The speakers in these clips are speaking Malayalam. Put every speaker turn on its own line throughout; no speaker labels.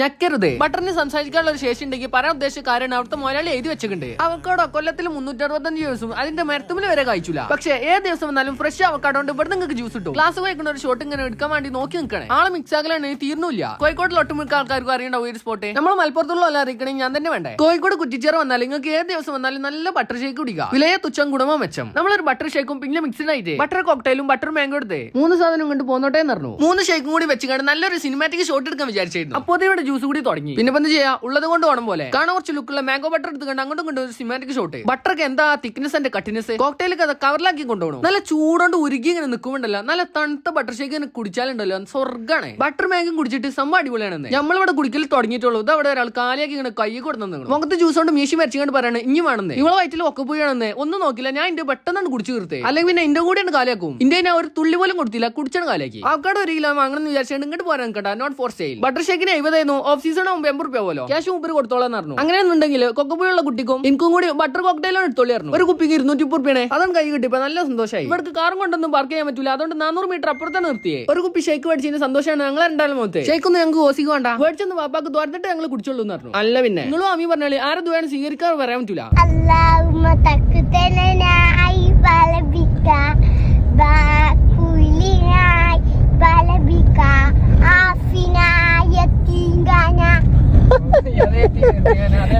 ഞെക്കരുത്. ബട്ടറിന് സംസാരിക്കാനുള്ള ഒരു ശേഷി ഉണ്ടെങ്കിൽ പറയാൻ ഉദ്ദേശിച്ച കാര്യം അവിടുത്തെ മുതലാളി എഴുതി വെച്ചിട്ടുണ്ട്. അവക്കോടോ കൊല്ലത്തിൽ മുന്നൂറ്റി അറുപത്തഞ്ച് ദിവസം അതിന്റെ മരത്തുമ്പിൽ വരെ കഴിച്ചില്ല പക്ഷേ ഏത് ദിവസം വന്നാലും ഫ്രഷ് അവക്കാടോണ്ട് ഇവിടെ നിങ്ങൾക്ക് ജ്യൂസ് കിട്ടും. ക്ലാസ് പോയിക്കുന്ന ഒരു ഷോട്ട് ഇങ്ങനെ എടുക്കാൻ വേണ്ടി നോക്കി നിൽക്കണേ. ആളെ മിക്സ് ആകലാണ് തീർന്നില്ല. കോഴിക്കോട്ടിൽ ഒട്ടുമിക്ക ആൾക്കാർക്ക് അറിയേണ്ട ഒരു സ്പോട്ട് നമ്മൾ മലപ്പുറത്തുള്ള അറിയിക്കണമെങ്കിൽ ഞാൻ തന്നെ വേണ്ടേ? കോഴിക്കോട് കുറ്റിച്ചേർ വന്നാൽ നിങ്ങൾക്ക് ഏത് ദിവസം വന്നാലും നല്ല ബട്ടർ ഷേക്ക് കുടിക്കാം. വിലയെ തുച്ഛം ഗുണമോ മെച്ചം? നമ്മളൊരു ബട്ടർ ഷേക്കും പിന്നെ മിക്സ്ഡ് ആയിട്ട്. ബട്ടർ കോക്ടൈലും ബട്ടർ മാംഗോ എടുത്തേ. മൂന്ന് സാധനം കൊണ്ട് പോന്നോട്ടെ എന്ന് പറഞ്ഞു. മൂന്ന് ഷേക്കും കൂടി വെച്ചുകൊണ്ട് നല്ലൊരു സിനിമാറ്റിക് ഷോട്ട് എടുക്കാൻ വിചാരിച്ചായിരുന്നു അപ്പോൾ ഇവിടെ ജ്യൂസ് കൂടി തുടങ്ങി. പിന്നെ എന്ത് ചെയ്യാ? ഉള്ളത് കൊണ്ട് ഓണം പോലെ. കാണാൻ കുറച്ച് ലുക്കുള്ള മാംഗോ ബട്ടർ എടുത്ത് കണ്ട് അങ്ങോട്ടും കൊണ്ട് ഒരു സിനിമാറ്റിക് ഷോട്ട് ബട്ടർക്ക് എന്താ തിക്നെസ് ആൻഡ് കട്ടിനെസ് കോക്ടൈലൊക്കെ അത് കവറിലാക്കി കൊണ്ടുപോകണം. നല്ല ചൂടോണ്ട് ഉരുകി ഇങ്ങനെ നിൽക്കുമ്പോണ്ടല്ലോ നല്ല തണുത്ത ബട്ടർ ഷേക്ക് ഇങ്ങനെ കുടിച്ചാലുണ്ടല്ലോ. സ്വർഗാണ്. ബട്ടർ മാംഗം കുടിച്ചിട്ട് സംഭവം അടിപൊളിയാണെന്ന് നമ്മളിവിടെ കുടിക്കൽ തുടങ്ങിയിട്ടുള്ളൂ. ഇത് അവിടെ ഒരാൾ കാലിയാക്കി ഇങ്ങനെ കൈ കൊടുത്തു മുഖത്ത് ജ്യൂസ് കൊണ്ട് മീശി മരിച്ചുകൊണ്ട് പറയണേ ഇനി വേണമെന്ന് ഇവളെ വയറ്റിൽ ഒക്കെ പോയാണെന്ന് ഒന്നും നോക്കില്ല. ഞാൻ എന്റെ പെട്ടെന്നാണ് കുടിച്ചു തീർത്തേ. അല്ലെങ്കിൽ പിന്നെ എന്റെ കൂടെയാണ് കാലിയാക്കും. ഇന്ത്യ ഞാൻ ഒരു തുള്ളി പോലും കൊടുത്തില്ല. കുടിച്ചാണ് കാലിയാക്കി. ആൾക്കാട് ഒരു കിലോ വാങ്ങണം എന്ന് വിചാരിച്ചാൽ ഇങ്ങോട്ട് പോരാൻ കേട്ടോ നോട്ട് ഫോർ സെയിൽ ബട്ടർ ഷേക്കിന് എഴുപതായിരുന്നു. ഓഫ് സീസൺ ആകുമ്പോൾ എൺപത് റുപ്യ പോലോ? ക്യാഷ് മുപ്പത് കൊടുത്തോളാം പറഞ്ഞു. അങ്ങനെയെന്നുണ്ടെങ്കിൽ കൊക്കപ്പുള്ള കുട്ടിക്കും എനിക്കും കൂടി ബട്ടർ കോക്ടൈലാണ് എടുത്തോളിയായിരുന്നു. ഒരു കുപ്പിക്ക് ഇരുന്നൂറ്റി മുപ്പത് റുപ്യാണ് അതാണ് കൈ കിട്ടിയപ്പോ നല്ല സന്തോഷമായി ഇവർക്ക് കാറും കൊണ്ടൊന്നും പാർക്ക് ചെയ്യാൻ പറ്റില്ല അതുകൊണ്ട് നാനൂറ് മീറ്റർ അപ്പുറത്താണ് നിർത്തിയേ. ഒരു കുപ്പി ഷേക്ക് മേടിച്ചതിന് സന്തോഷമാണ് ഞങ്ങൾ രണ്ടാലും മുഖത്ത് ഷേക്ക് ഒന്നും ഞങ്ങൾക്ക് ഓസിക്ക് വേണ്ട. മേടിച്ചൊന്ന് വാപ്പാക്ക് തുറന്നിട്ട് ഞങ്ങൾ കുടിച്ചോളൂ എന്ന് പറഞ്ഞു. അല്ല പിന്നെ. നിങ്ങളും അമ്മി പറഞ്ഞാൽ ആരെ ദുവാണ് സ്വീകരിക്കാൻ പറയാൻ പറ്റൂല.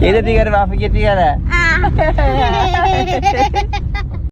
ഏതെത്തിക്കാരെ വാഫിക്ക് എത്തിക്കാരെ.